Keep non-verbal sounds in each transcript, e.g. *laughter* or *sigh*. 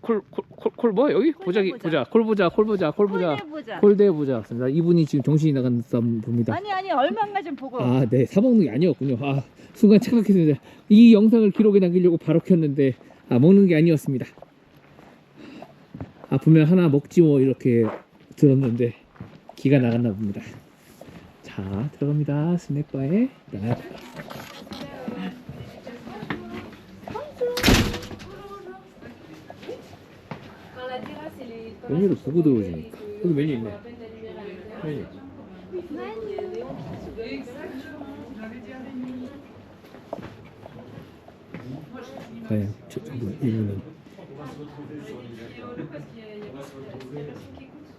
콜콜콜콜 뭐 여기 보자기 보자. 보자 콜 보자 콜 보자 콜 보자 보자. 콜대 보자 같습니다. 이분이 지금 정신이 나간 사람 봅니다. 아니 아니 얼마인가 좀 보고. 아, 네. 사먹는 게 아니었군요. 아, 순간 착각했습니다. 이 영상을 기록에 남기려고 바로 켰는데, 아, 먹는 게 아니었습니다. 아프면 하나 먹지 뭐, 이렇게 들었는데, 기가 나갔나 봅니다. 자, 들어갑니다. 스낵바에. 네. 메뉴를 보고 들어오시니까. 여기 메뉴 있네. 메뉴. 과연 저, 저분 이분은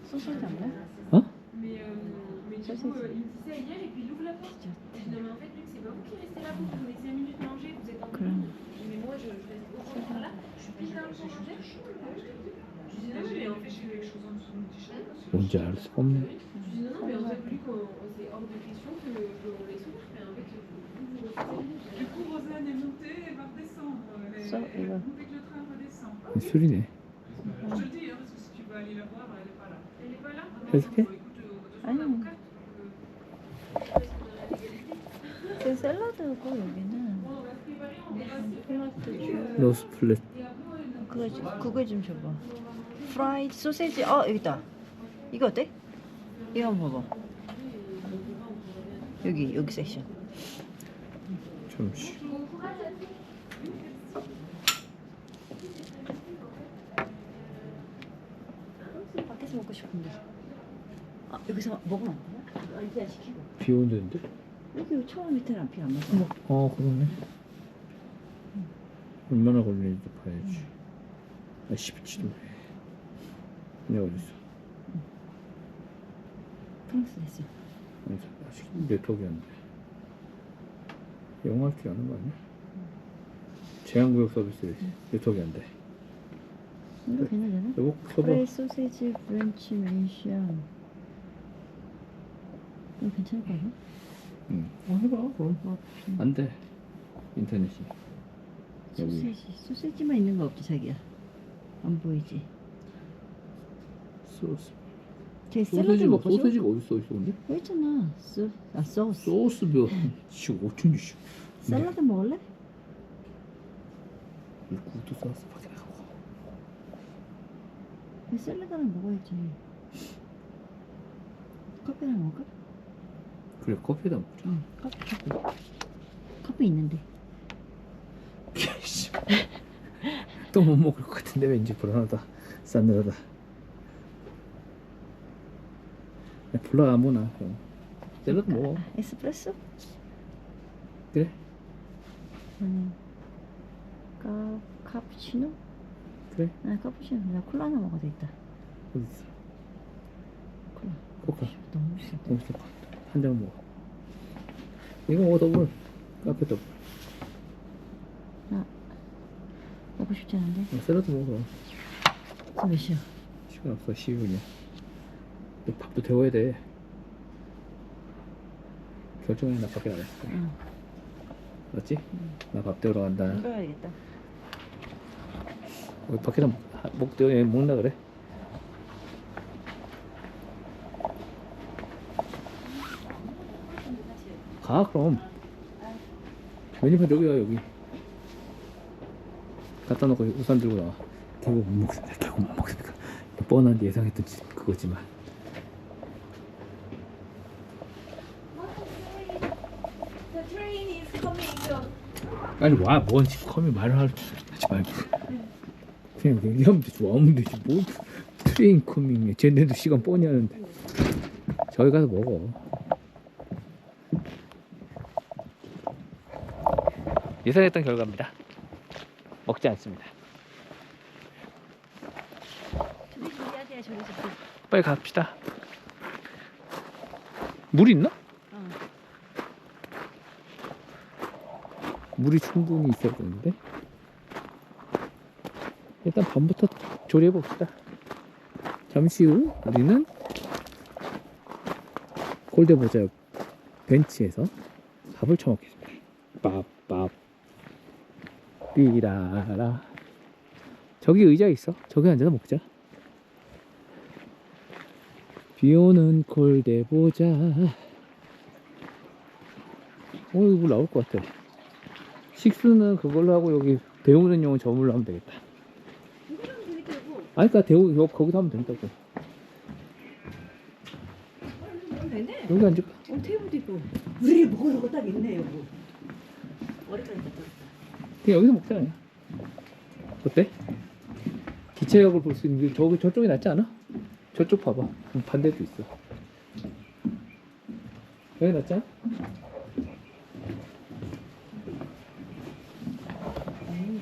소시지 않나? 어? Mais que le train redescend. 술이네. Je te le dis, hein, parce que si tu veux aller la voir, elle n'est pas là. Elle est pas là 해석해? Euh, Ah légalité. 그 샐러드고 여기는 플라트 주. 로스 플랫. 그거 좀 그거 좀 줘봐. 프라이드 소세지. 어 여기 있다. 이거 어때? 이거 한번 봐봐. 여기 여기 섹션. 잠시. 밖에서 먹고 싶은데. 아 여기서 먹으면 안 되나? 일단 시키고. 비 오는데? 여기 초원 밑에는 앞이 안 맞아. 어, 그러네. 얼마나 걸리는지 봐야지. 아, 17도. 내 가 어딨어? 프랑스 됐어. 아니, 아직 네트워크 안 돼. 영어 할줄 아는 거 아니야? 제한구역 서비스 네트워크 안 돼. 이거 괜찮잖아. 여보, 써봐. 프라이 소세지 브런치 멘션. 이거 괜찮을 거 아니야? 응. 어, 해봐, 그럼. 뭐안 돼. 인터넷이. 여기. 소세지 소세지만 있는 거 없지 자기야. 안 보이지? 소스. 쟤 샐러드 소세지가, 먹고 싶어? 소세지가 어딨어, 있어, 근데? 여기 있잖아. 소, 아 소스. 소스 몇, 씨, 어쩐지, 씨. 샐러드 먹을래? 이 국도 싸서 밖에 나가고. 왜 샐러드는 먹어야지. 커피랑 먹을까? 그래, 커피에다 먹자. 응, 커피, 커피. 커피 있는데. *laughs* 또 못 먹을 것 같은데 왠지 불안하다 싸늘하다 야, 불러 아무나 그럼. 샐러드 먹어 에스프레소? 그래 아니. 카, 카푸치노? 그래 아니, 카푸치노. 나 콜라 하나 먹어도 있다. 어딨어 콜라. 코카 너무 싫어. 거기서 한잔 먹어 이거 먹어 더블 카페 더블 먹고 싶지 않은데? 어, 샐러드 먹어 지금 몇 시야? 시간 없어 12분이야 너 밥도 데워야 돼 결정해 나 밖에 나갔어 응. 맞지? 나밥 데우러 간다 안 가야겠다. 왜 밖에서 먹 데워 먹나 그래? 가 그럼 메뉴판 여기야 여기 갖다 놓고 우산 들고 나와 결국 못 먹습니다 결국 못 먹습니다 뻔한 예상했던 지- 그거지만 아니 와뭔 커미 말을 할- 하지 말고. 그냥 얘기하면 되지 와면 되지 뭐 트레인 커밍에 쟤네도 시간 뻔히 하는데. 저기 가서 먹어. 예상했던 결과입니다. 먹지 않습니다. 빨리 갑시다. 물 있나? 물이 충분히 있어야 되는데 일단 밤부터 조리해 봅시다 잠시 후 우리는 골대보자 벤치에서 밥을 처먹겠습니다 밥밥 삐라라 저기 의자 있어. 저기 앉아서 먹자. 비 오는 콜대 보자. 어, 이거 뭐 나올 것 같아. 식수는 그걸로 하고 여기 데우는 용은 저물로 하면 되겠다. 아니, 그니까 데우, 여, 거기서 하면 된다고. 되네. 여기 앉을까? 어 테이블도 있고. 우리 먹을 거딱 있네 여기. 다 그냥 여기서 먹자, 그냥. 어때? 기차역을 볼 수 있는데, 저기, 저쪽이 낫지 않아? 저쪽 봐봐. 반대도 있어. 여기 낫지 않아? 음,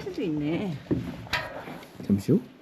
화장실도 있네. 잠시요. 뭐요?